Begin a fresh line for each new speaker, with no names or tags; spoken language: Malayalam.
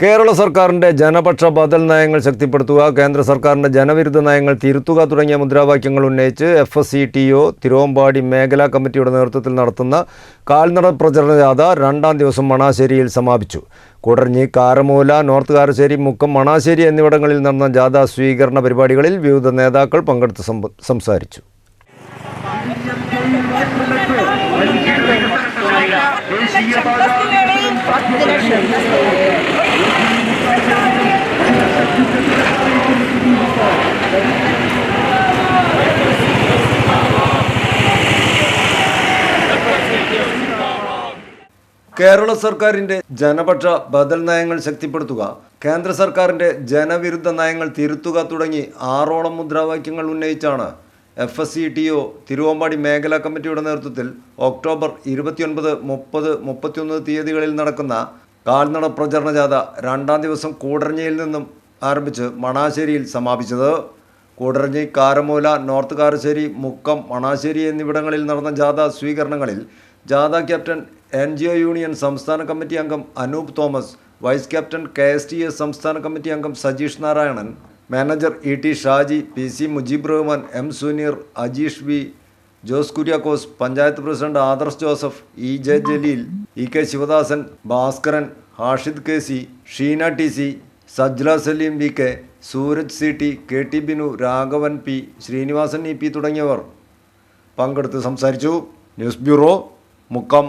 കേരള സർക്കാരിന്റെ ജനപക്ഷ ബദൽ നയങ്ങൾ ശക്തിപ്പെടുത്തുക കേന്ദ്ര സർക്കാരിന്റെ ജനവിരുദ്ധ നയങ്ങൾ തിരുത്തുക തുടങ്ങിയ മുദ്രാവാക്യങ്ങൾ ഉന്നയിച്ച് F S C T O Thiruvambadi മേഖലാ കമ്മിറ്റിയുടെ നേതൃത്വത്തിൽ നടത്തുന്ന കാൽനട പ്രചരണ ജാഥ രണ്ടാം ദിവസം മണാശ്ശേരിയിൽ സമാപിച്ചു. കുടഞ്ഞി കാരമൂല നോർത്ത് കാരശ്ശേരി മുക്കം മണാശ്ശേരി എന്നിവിടങ്ങളിൽ നടന്ന ജാഥ സ്വീകരണ പരിപാടികളിൽ വിവിധ നേതാക്കൾ പങ്കെടുത്ത് സംസാരിച്ചു.
പത്ത്
കേരള സർക്കാരിന്റെ ജനപക്ഷ ബദൽ നയങ്ങൾ ശക്തിപ്പെടുത്തുക കേന്ദ്ര സർക്കാരിന്റെ ജനവിരുദ്ധ നയങ്ങൾ തിരുത്തുക തുടങ്ങി ആറോളം മുദ്രാവാക്യങ്ങൾ ഉന്നയിച്ചാണ് F S C T O Thiruvambadi മേഖലാ കമ്മിറ്റിയുടെ നേതൃത്വത്തിൽ ഒക്ടോബർ ഇരുപത്തിയൊൻപത് മുപ്പത് മുപ്പത്തിയൊന്ന് തീയതികളിൽ നടക്കുന്ന കാൽനട പ്രചരണ ജാഥ രണ്ടാം ദിവസം കൂടരഞ്ഞിയിൽ നിന്നും ആരംഭിച്ച് മണാശ്ശേരിയിൽ സമാപിച്ചത്. കൂടരഞ്ഞി കാരമൂല നോർത്ത് കാരശ്ശേരി മുക്കം മണാശ്ശേരി എന്നിവിടങ്ങളിൽ നടന്ന ജാഥ സ്വീകരണങ്ങളിൽ ജാഥ captain N G O union സംസ്ഥാന കമ്മിറ്റി അംഗം Anoop Thomas vice captain K S T S സംസ്ഥാന കമ്മിറ്റി അംഗം Sajeesh Narayanan manager E T Shaji P C Mujeeb Rahman M Suneer Ajeesh V Jose Kuriakose panchayat president Adarsh Joseph E J Jaleel E K Sivadasan Bhaskaran Hashid K C Sheena T C Sajla Saleem V K Sooraj C T K T Binu Raghavan P Sreenivasan E P തുടങ്ങിയവർ. പങ്കെടുത്ത് സംസാരിച്ചു. News bureau Mukkam